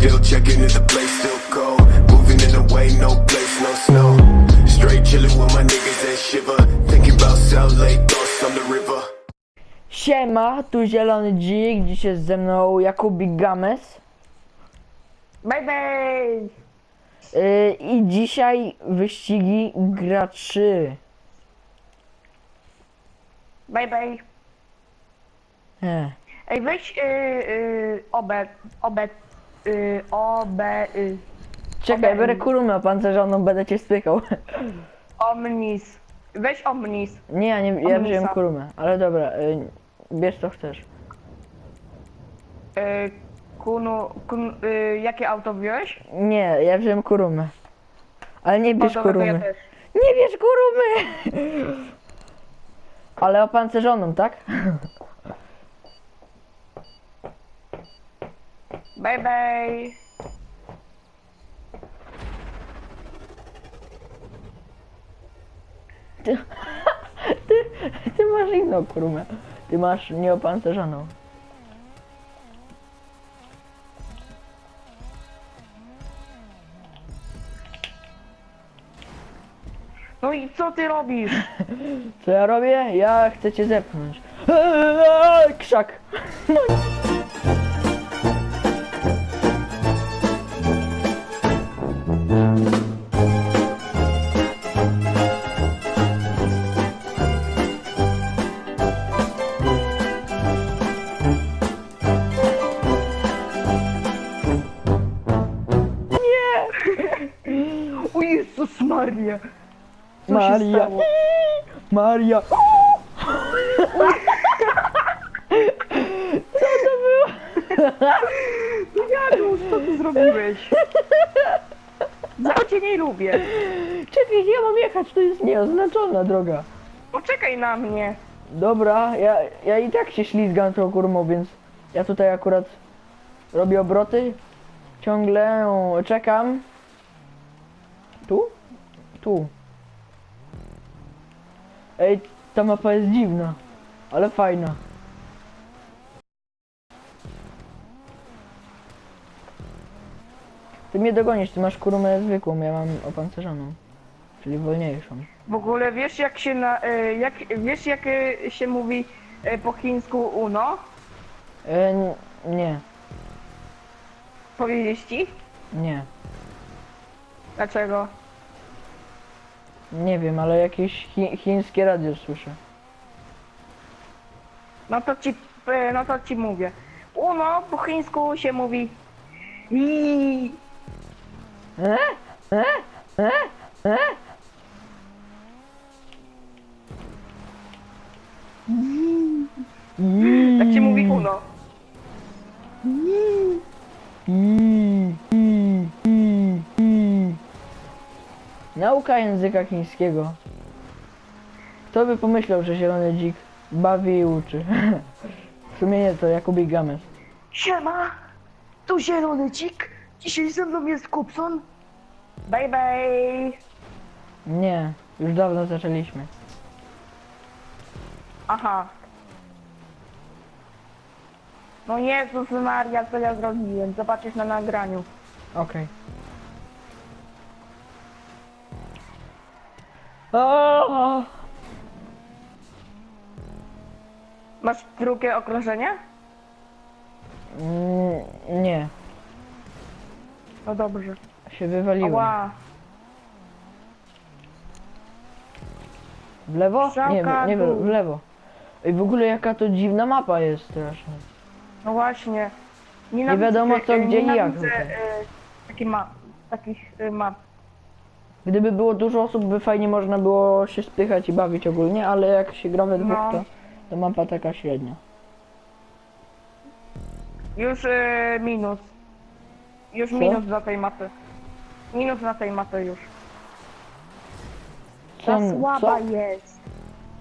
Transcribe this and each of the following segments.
Still checking if the place still cold. Moving in the way, no place, no snow. Straight chilling with my niggas that shiver. Thinking about South Lake, thoughts on the river. Siema, tu Zielony Dzik, dziś jest ze mną Jakubik Games. Baby! Yy, I dzisiaj wyścigi graczy. Baby! E. Ej, weź y, y, obę, obę, y, obę, y, Czekaj, biorę kurumę pancerzoną, będę cię spykał. omnis. Weź omnis. Nie, ja, nie, ja Omnisa. wziąłem kurumę, ale dobra, yy, bierz co chcesz. Y, kunu, kun, y, jakie auto wziąłeś? Nie, ja wziąłem kurumę. Ale nie bierz O, dobra, to ja kurumy. też. Nie bierz kurumy! Ale opancerzoną, tak? Baby! Ty, ty, ty masz inną kurumę. Ty masz nieopancerzoną. No i co ty robisz? Co ja robię? Ja chcę cię zepchnąć. Eee, Krzak! No Jezus Maria! Co się Maria! stało? Maria! Janusz, co ty zrobiłeś? Ja cię nie lubię. Czekaj, ja mam jechać, to jest nieoznaczona droga. Poczekaj na mnie. Dobra, ja, ja i tak się ślizgam tą kurmą, więc ja tutaj akurat robię obroty. Ciągle czekam. Tu? Tu. Ej, ta mapa jest dziwna, ale fajna. Ty mnie dogonisz, ty masz kurumę zwykłą, ja mam opancerzoną. Czyli wolniejszą. W ogóle wiesz jak się na, y, jak, wiesz jak y, się mówi y, po chińsku uno? E, n- nie, Powiedzieć ci? nie. Dlaczego? Nie wiem, ale jakieś chi chińskie radio słyszę. No to ci, y, no to ci mówię. Uno po chińsku się mówi i E? E? E? E? tak się mówi uno. Nauka języka chińskiego. Kto by pomyślał, że zielony dzik bawi i uczy? W sumie nie, to Jakubik Games. Siema, tu zielony dzik. Dzisiaj ze mną jest Kupson. Baby. Nie, już dawno zaczęliśmy. Aha. No Jezus Maria, co ja zrobiłem? Zobaczysz na nagraniu. Okej. Okay. Masz drugie okrążenie? Mm, nie, No dobrze. się wywaliłem. Ała. W lewo? Nie, nie dół. w lewo. I w ogóle jaka to dziwna mapa jest straszna. No właśnie. wiadomo, co, gdzie i jak nienawidzę, tutaj. Taki map. Takich y, map. Gdyby było dużo osób, by fajnie można było się spychać i bawić ogólnie, ale jak się gra we dwóch, No. to, to mapa taka średnia. Już y, minus. Już Co? minus dla tej mapy. Minus na tej mapy już. Za słaba jest.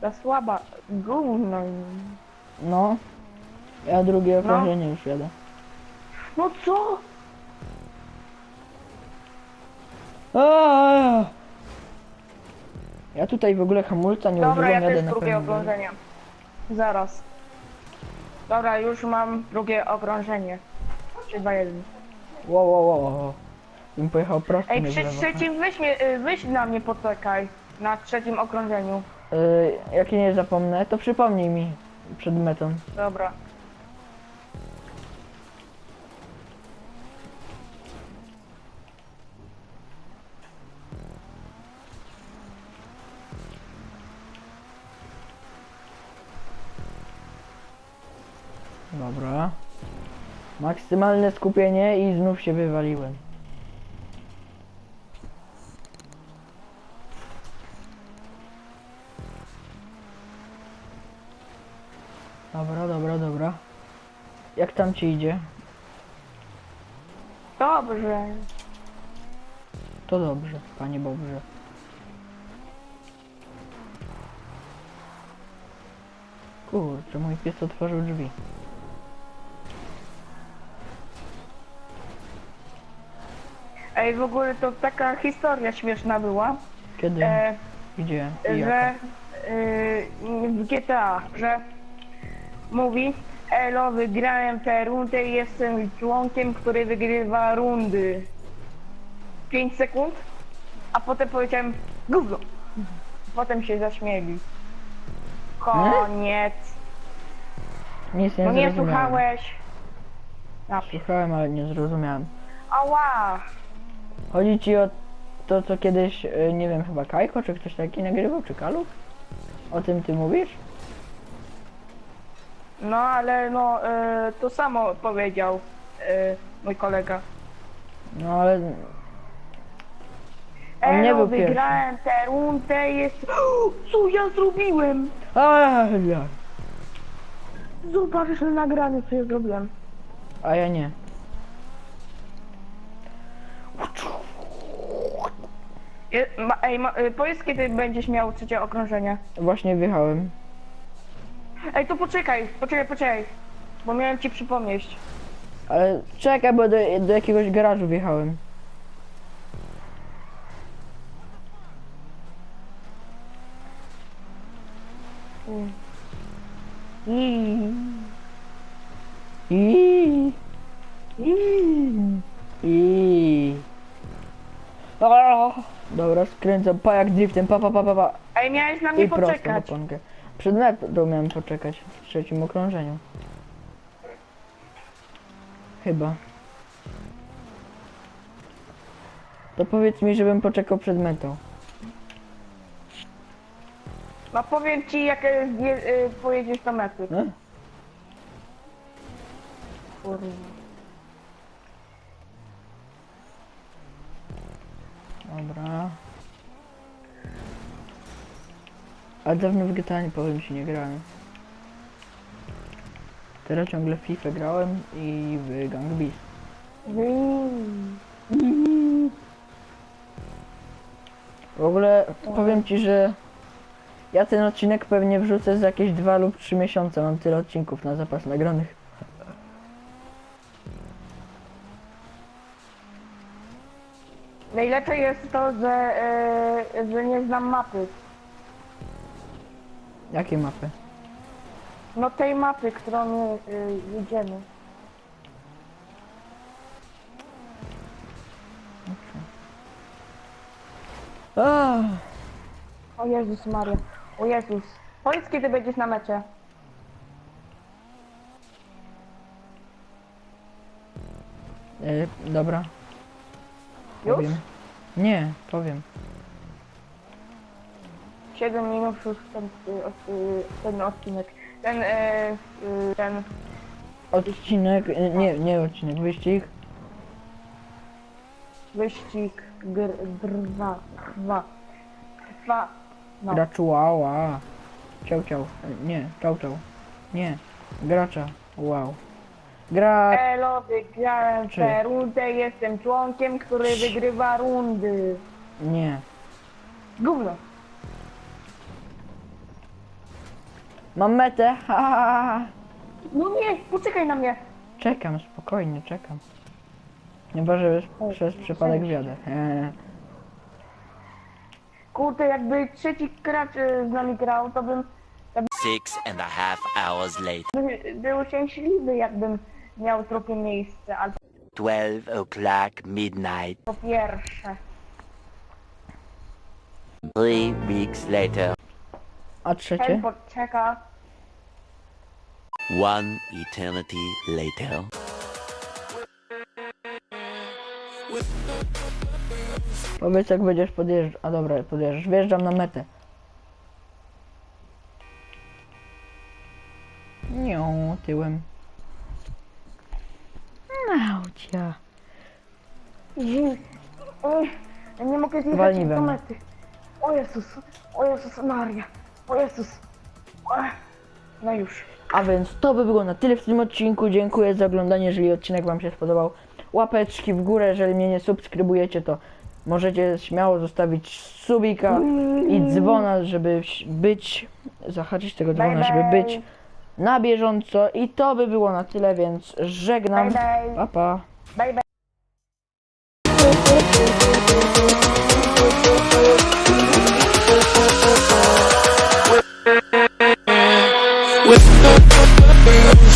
Za słaba. Gówno. No. Ja drugie No. okrążenie już jadę. No co? Aaaa! Ja tutaj w ogóle hamulca nie Dobra, ja jadę też na drugie okrążenie. Zaraz. Dobra, już mam drugie okrążenie. 3, 2, 1. Wow, wow, wow, wow. Bym pojechał prosto Ej, nie w przy lewo. trzecim y, weź na mnie poczekaj. Na trzecim okrążeniu. Y, jak nie zapomnę, to przypomnij mi przed metą. Dobra. Dobra. Maksymalne skupienie i znów się wywaliłem. Dobra, dobra, dobra. Jak tam ci idzie? Dobrze. To dobrze, panie Bobrze. Kurczę, mój pies otworzył drzwi. Ej, w ogóle to taka historia śmieszna była, Kiedy? e, Gdzie? I że jaka? y, w GTA, że mówi Elo, wygrałem tę rundę i jestem członkiem, który wygrywa rundy. 5 sekund, a potem powiedziałem gówno. Potem się zaśmieli. Koniec. Nic nie No nie zrozumiałem. słuchałeś. Napisz. Słuchałem, ale nie zrozumiałem. Ała! Chodzi ci o to, co kiedyś, y, nie wiem, chyba Kajko, czy ktoś taki nagrywał, czy Kaluk? O tym ty mówisz? No ale no y, to samo powiedział y, mój kolega. No ale... On nie Elo, był pierwszy. wygrałem tę rundę jest... Co ja zrobiłem? Ale... Zobaczysz na nagraniu, co ja zrobiłem. A ja nie. Je, ma, ej, ma, y, powiedz kiedy będziesz miał trzecie okrążenie. Właśnie wjechałem. Ej, to poczekaj, poczekaj, poczekaj. Bo miałem ci przypomnieć. Ale czekaj, bo do, do jakiegoś garażu wjechałem. I i, I A, Dobra, skręcam, pa jak driftem, pa pa pa pa pa. Ej, miałeś na mnie I prosto na poczekać. ponkę. Przed metą miałem poczekać w trzecim okrążeniu. Chyba. To powiedz mi, żebym poczekał przed metą. No powiem ci jak je, y, pojedziesz do mety. No? Kurwa. Dobra. Ale dawno w GTA nie powiem ci nie grałem. Teraz ciągle w FIFA grałem i w Gang Beast. W ogóle powiem ci, że ja ten odcinek pewnie wrzucę za jakieś dwa lub trzy miesiące. Mam tyle odcinków na zapas nagranych. Najlepsze jest to, że, y, że nie znam mapy. Jakie mapy? No tej mapy, którą my y, jedziemy. Ah, O Jezus Maria. O Jezus. Powiedz kiedy będziesz na mecie. e, dobra, Już? powiem. Nie, powiem. 7 minut już ten, y, od- y, ten odcinek. Ten, y, y, ten, Odcinek, e, nie, nie odcinek, wyścig. wyścig gr, drwa, dwa, dwa, no. Graczuała. Ciał, ciał. E, Nie, czał, czał. Nie, gracza. Wow. Gra... Elo, wygrałem Czy? tę rundę, jestem członkiem, który wygrywa rundy. Nie. Gówno. Mam metę. Ha, ha, ha, ha. No nie, poczekaj na mnie. Czekam, spokojnie, czekam. Chyba, że przez przypadek wjadę. Eee. Kurde, jakby trzeci gracz y, z nami grał, to bym Six and a half hours later. by, był szczęśliwy, jakbym miał trochę miejsca, ale 12 o'clock midnight. Po pierwsze. Three weeks later. A trzecie? Helport czeka. One eternity later. Powiedz jak będziesz podjeżdżał. A dobra, podjeżdżasz. Wjeżdżam na metę. Nią, tyłem. Naucia. Jezu. Oj, ja nie mogę zjechać Walnij we do mnie. mety. O Jezus, o Jezus Maria, o Jezus. Ech. No już. A więc to by było na tyle w tym odcinku. Dziękuję za oglądanie, jeżeli odcinek Wam się spodobał. Łapeczki w górę, jeżeli mnie nie subskrybujecie, to możecie śmiało zostawić subika i dzwona, żeby być, zahaczyć tego dzwona, Bye, żeby być na bieżąco. I to by było na tyle, więc żegnam. Bye, bye. Pa, pa. Bye bye. With